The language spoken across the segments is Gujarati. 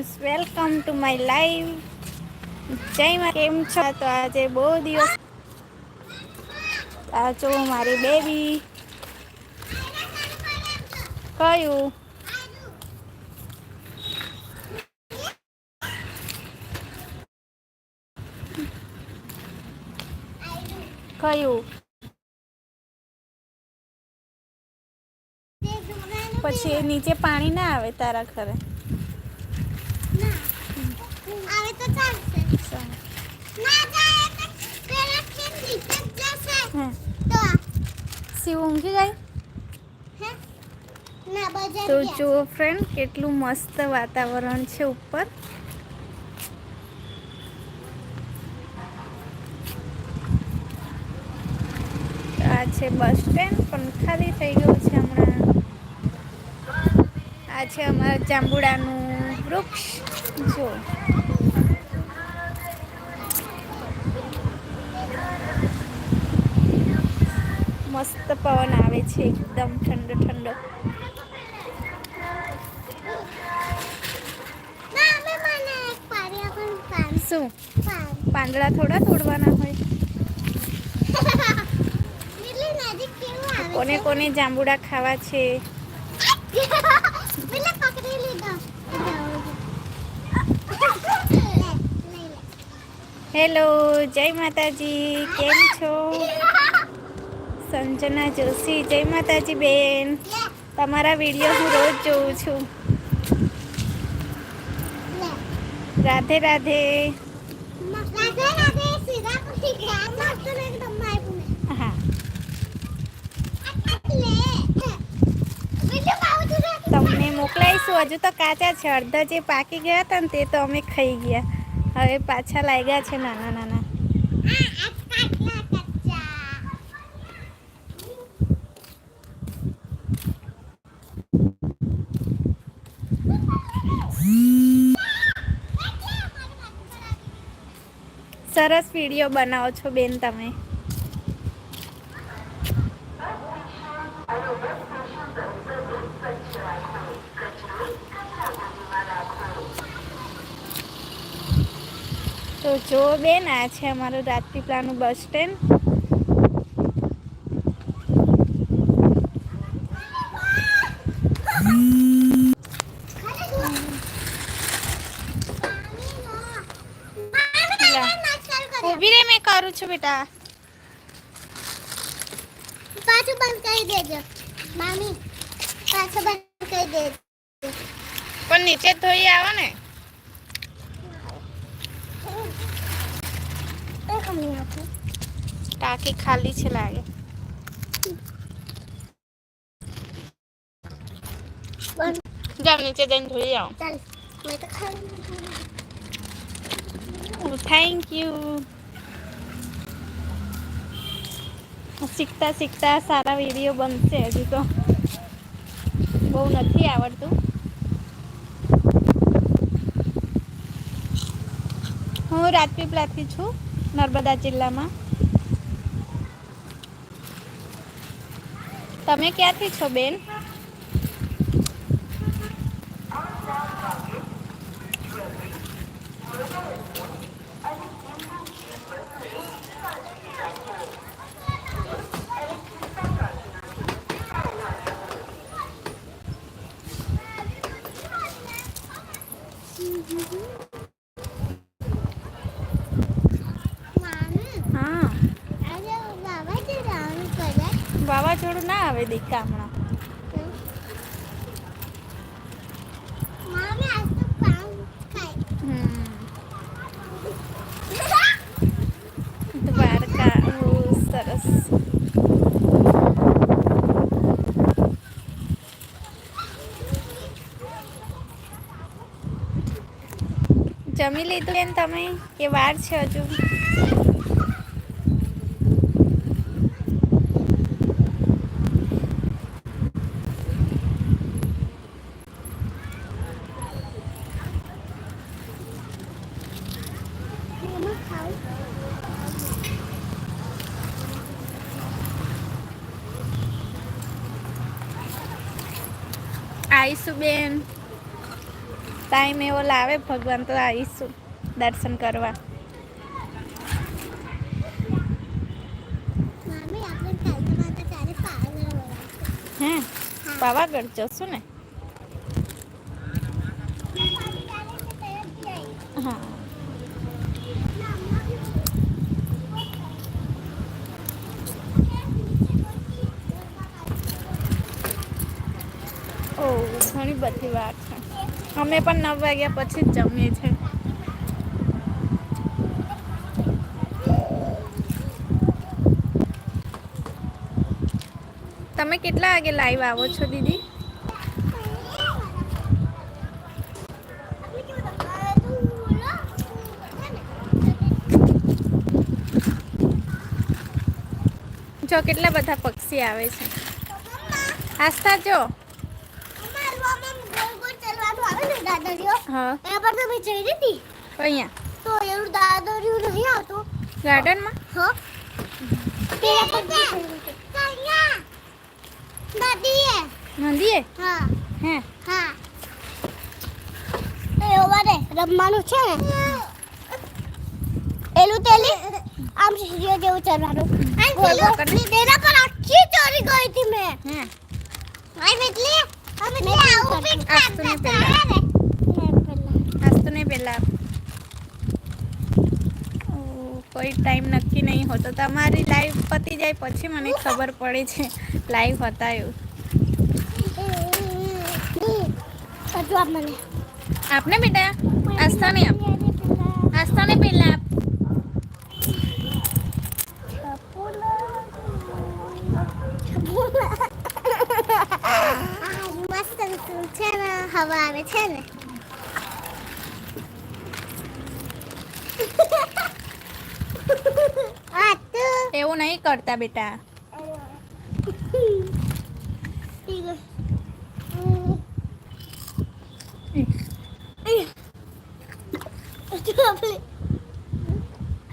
Friends welcome to my live જય માં કેમ છો? તો આજે બહુ દિવસ આ જો મારી બેબી કયું? કયું? પછી નીચે પાણી ના આવે તારા ઘરે. આવે તો ચાલશે. ના જાય એટલે પેલા કેમ નીચે જશે. તો શિવ ઊંઘી ગઈ? તો જુઓ ફ્રેન્ડ કેટલું મસ્ત વાતાવરણ છે ઉપર. આ છે બસ સ્ટેન્ડ પણ ખાલી થઈ ગયું છે હમણાં. આ છે અમારા જાંબુડાનું વૃક્ષ. જો મસ્ત પવન આવે છે એકદમ ઠંડો ઠંડો. શું? પાંદડા થોડા તોડવાના હોય. કોને કોને જાંબુડા ખાવા છે પેલા પકડી લીધો લે, લઈ લે. હેલો જય માતાજી કેમ છો સંજના જોશી જય માતાજી બેન લે, તમારા વીડિયો હું રોજ જોઉં છું લે. રાધે રાધે રાધે રાધે સીધા પકડી ગયા મસ્ત ને એકદમ માર્યું ને. હા લે. બીજું ખાવું તું રે? તમને મોકલાઈશું હજુ તો કાચા છે અડધા જે પાકી ગયા હતા ને તે તો અમે ખાઈ ગયા હવે પાછા લાગ્યા છે નાના નાના. સરસ વીડિયો બનાવો છો બેન તમે તો જો બેન આ છે અમારું રાજપીપળાનું બસ સ્ટેન્ડ. ઊભી રે મેં કરું છું બેટા. પાછું બંધ કરી દેજો. મામી પાછું બંધ કરી દેજો. પણ નીચે ધોઈ આવો ને એક મિનિટ ટાંકી ખાલી છે લાગે જાવ નીચે જઈને ધોઈ આવો થેન્ક યુ શીખતા શીખતા સારા વીડિયો બનશે હજુ તો બહુ નથી આવડતું હું રાજપીપળાથી છું. નર્મદા જિલ્લામાં. તમે ક્યાંથી છો બેન મામી હા આજે બાબા જે રાઉન્ડ કરે વાવાઝોડું ના આવે દીકા હમણાં. જમી લીધું બેન તમે? કે વાર છે હજુ? આવીશું બેન. ટાઈમ એવો લાવે ભગવાન તો આવીશું દર્શન કરવા. હે? પાવાગઢ જશું ને? હા. ઘણી બધી વાત છે. અમે પણ નવ વાગ્યા પછી જ જમીએ છીએ. તમે કેટલા વાગે લાઈવ આવો છો, દીદી? જો, કેટલા બધા પક્ષી આવે છે. આસ્થા, જો. હા. અહીંયા તો એનું દાદરિયું નહીં આવતું. ગાર્ડનમાં? હા. દાદીએ નદીએ. હા. હે. હા. એ ઓવારે રમવાનું છે ને. એલું તેલી? આમ સીડીઓ જેવું ચડવાનું તેના પર આખી ચોરી ગઈ હતી મેં. હે. મેટલી અમે તે આવું પીક આજ તો નહીં પહેલા. આજ તો નહીં પહેલા ઓ, કોઈ ટાઈમ નક્કી તો તમારી લાઈવ પતી જાય પછી મને ખબર પડે છે. લાઈવ હતા એવું. આપને બેટા? આસ્થાને આપ. આસ્થા પહેલા આપ આ મસ્ત છે ને હવા આવે છે ને આ તો એવું નહીં કરતા બેટા.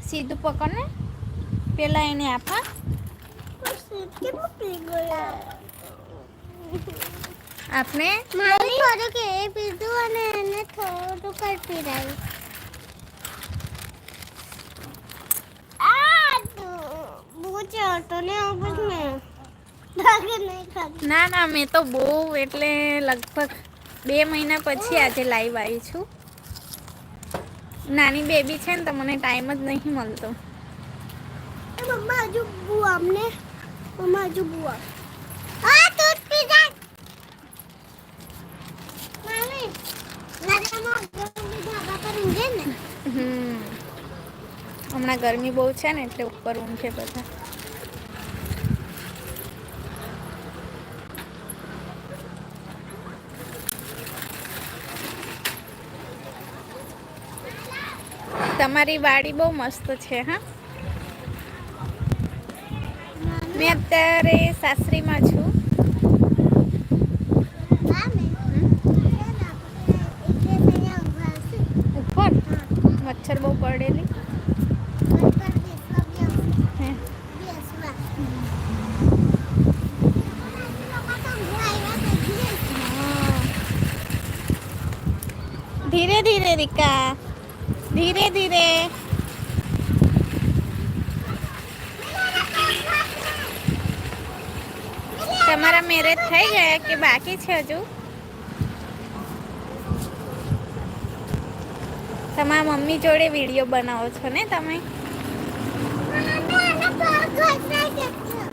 સીધું પકડ ને. પેલા એને આપા આપને? મારી થોડુંક એ પીધું અને એને થોડુંક જ પીરાયું આ તો ચડતો ને આવું ને. ખાતું ના ના મેં તો બહુ એટલે લગભગ બે મહિના પછી આજે લાઈવ આવી છું. નાની બેબી છે ને તો મને ટાઈમ જ નહીં મળતો. એ મમ્મા હજુ બુઆ અમને મમ્મા હજુ બુઆ આ તૂટ પી જા. મમ્મી નજામાં ગરમી ધાબા પર ઊંઘે ને. હમ. હમણાં ગરમી બહુ છે ને એટલે ઉપર ઊંઘે બધા. તમારી વાડી બહુ મસ્ત છે હા. મેં અત્યારે સાસરીમાં છું. ઉપર? મચ્છર બહુ પડેલી. ધીરે ધીરે રીકા. ધીરે ધીરે તમારા મેરેજ થઈ ગયા કે બાકી છે હજુ તમારા મમ્મી જોડે વીડિયો બનાવો છો ને તમે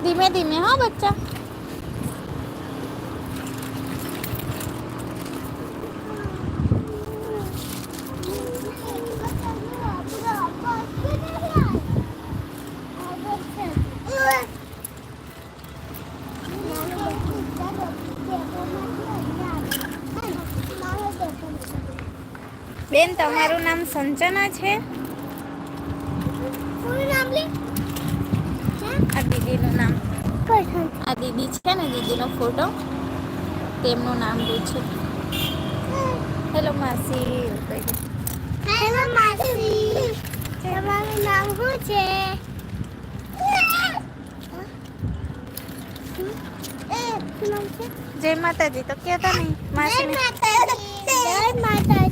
ધીમે ધીમે હો બચ્ચા તમારું નામ સંજના છે? આ દીદીનું નામ. આ દીદી છે ને દીદીનો ફોટો. તેમનું નામ પૂછે હેલો માસી. હેલો માસી. તમારું નામ શું છે? જય માતાજી. તો કહેતા નહીં જય માતાજી. જય માતાજી.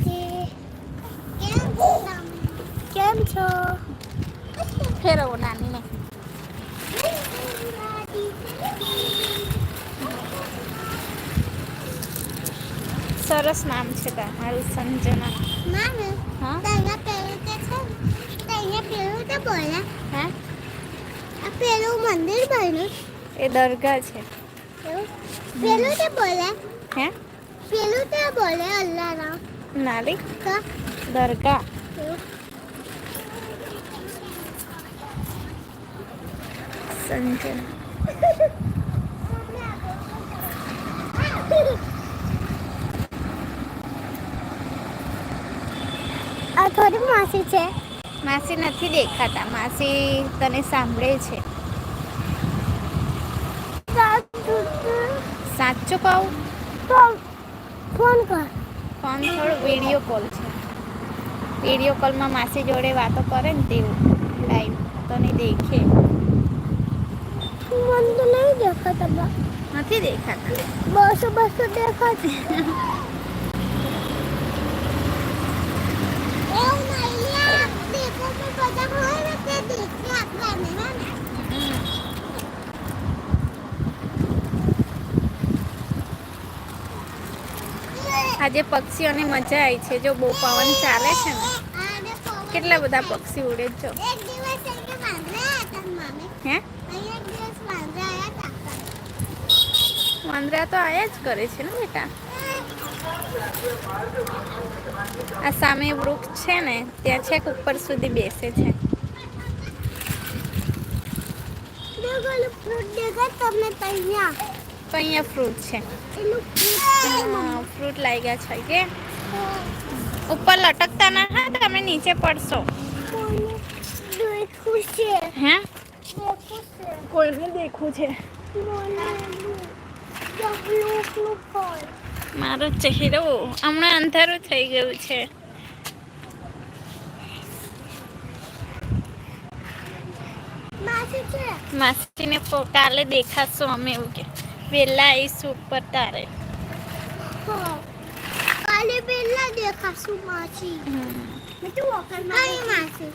કેમ છો? ફેરવો નાનીને સરસ નામ છે તમારું સંજના. હા? પેલું તે છે તૈયા પેલું તે બોલે. હે? આ પેલું મંદિર બન્યું. એ દરગાહ છે. પેલું તે બોલે. હે? પેલું તે બોલે અલ્લાહ નાલી દરગાહ. સંજના આ થોડી માસી છે? માસી નથી દેખાતા. માસી તને સાંભળે છે. સાચું કહું? ફોન કર. ફોન થોડો વીડિયો કોલ છે. વીડિયો કોલમાં માસી જોડે વાતો કરે ને તેવું. લાઈવ તને દેખે. દેખાતા નથી દેખાતા? બસો બસો દેખાતી. આજે પક્ષીઓની મજા આવી છે. જો બહુ પવન ચાલે છે ને કેટલા બધા પક્ષી ઉડે છે હે અહીંયા એક દિવસ વાંદરા આયા હતા વાંદરા તો આયા જ કરે છે ને બેટા? આ સામે વૃક્ષ છે ને ત્યાં છેક ઉપર સુધી બેસે છે. તો અહીંયા ફ્રૂટ છે. ફ્રૂટ લાગ્યા છે કે ઉપર લટકતા ના હા તમે નીચે પડશો. હે? કોઈને દેખવું છે. મારો ચહેરો હમણાં અંધારું થઈ ગયું છે. માસી છે માસીને કાલે દેખાશું અમે એવું કે. વહેલા આવીશું ઉપર તારે. કાલે પહેલા દેખાશું માસી. તું વખત માસી.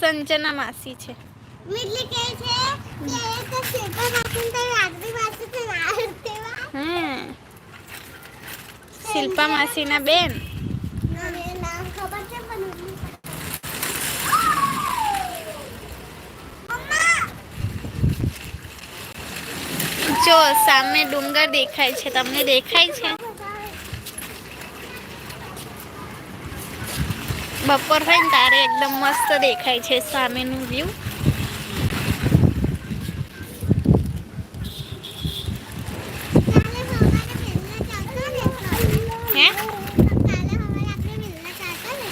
સંજના માસી છે. મીટલી કહે છે કે એ તો શેતા માસી તો રાત્રિ માસી ના તેવા શિલ્પા માસીના બેન. જો સામે ડુંગર દેખાય છે. તમને દેખાય છે? બપોર હોય ને તારે એકદમ મસ્ત દેખાય છે સામેનું વ્યૂ કાલે સવારે વહેલા ચાલતા ને હે કાલે સવારે આપણે વહેલા ચાલતા ને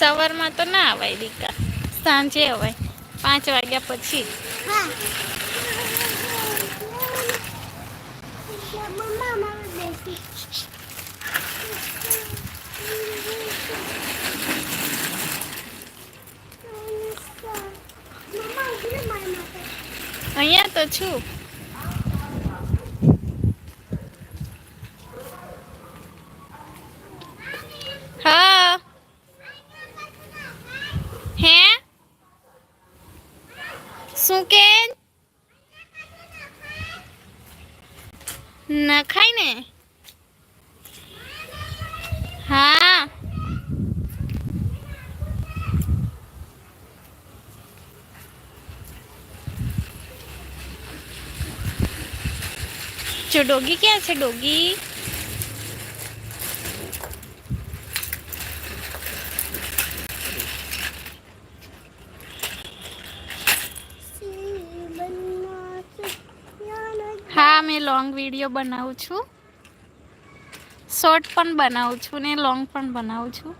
સવારમાં તો ના અવાય દીકા. સાંજે અવાય. પાંચ વાગ્યા પછી. અહીંયા તો છું હા હે શું કે નખાય ને હા જો ડોગી ક્યાં છે ડોગી હા મેં લોંગ વીડિયો બનાવું છું શોર્ટ પણ બનાવું છું ને લોંગ પણ બનાવું છું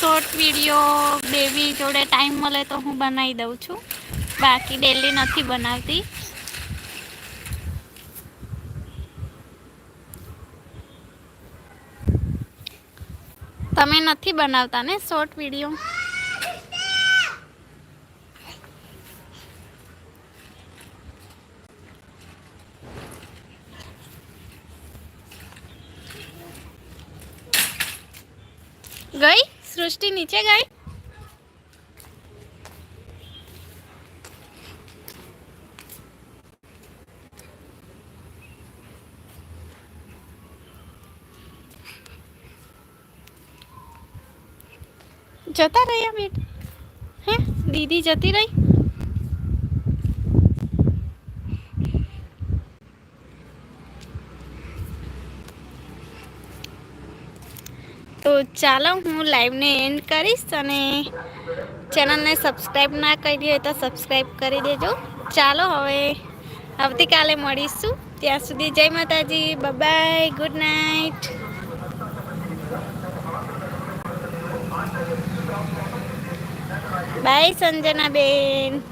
શોર્ટ વીડિયો, બેબી જોડે ટાઈમ મળે તો હું બનાવી દઉં છું. બાકી ડેલી નથી બનાવતી. તમે નથી બનાવતા ને શોર્ટ વીડિયો? ગઈ? સૃષ્ટિ નીચે ગઈ જતા રહ્યા બેટ હે દીદી જતી રહી તો ચાલો હું લાઈવને એન્ડ કરીશ અને ચેનલને સબસ્ક્રાઈબ ના કરી હોય તો સબસ્ક્રાઈબ કરી દેજો. ચાલો હવે આવતીકાલે મળીશું. ત્યાં સુધી જય માતાજી bye good night bye Sanjana ben